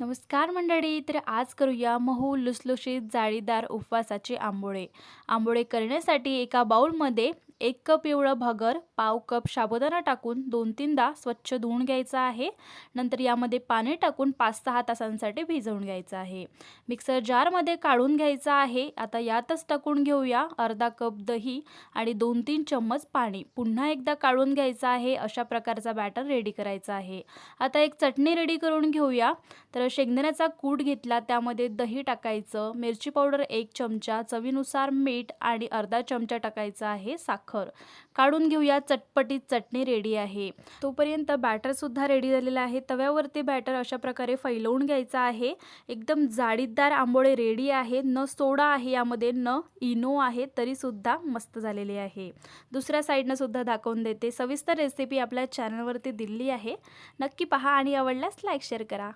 नमस्कार मंडळी तर आज करूया महू लुसलुशीत जाळीदार उपवासाचे आंबोळे. आंबोळे करण्यासाठी एका बाउलमध्ये एक कप एवढं भगर पाव कप साबुदाणा टाकून दोन तीनदा स्वच्छ धुवून घ्यायचं आहे. नंतर यामध्ये पाणी टाकून पाच सहा तासांसाठी भिजवून घ्यायचं आहे. मिक्सर जारमध्ये काढून घ्यायचं आहे. आता यातच टाकून घेऊया अर्धा कप दही आणि दोन तीन चम्मच पाणी. पुन्हा एकदा काढून घ्यायचं आहे. अशा प्रकारचा बॅटर रेडी करायचा आहे. आता एक चटणी रेडी करून घेऊया. तर शेंगदाण्याचा कूट घेतला त्यामध्ये दही टाकायचं. मिरची पावडर एक चमचा चवीनुसार मीठ आणि अर्धा चमचा टाकायचा आहे साखर. साखर. काढून घेऊया चटपटीत चटणी रेडी आहे. तोपर्यंत बॅटरसुद्धा रेडी झालेला आहे. तव्यावरती बॅटर अशा प्रकारे फैलवून घ्यायचं आहे. एकदम जाडीदार आंबोळे रेडी आहे. न सोडा आहे यामध्ये न इनो आहे तरीसुद्धा मस्त झालेले आहे. दुसऱ्या साईडनं सुद्धा दाखवून देते. सविस्तर रेसिपी आपल्या चॅनलवरती दिली आहे. नक्की पहा आणि आवडल्यास लाईक शेअर करा.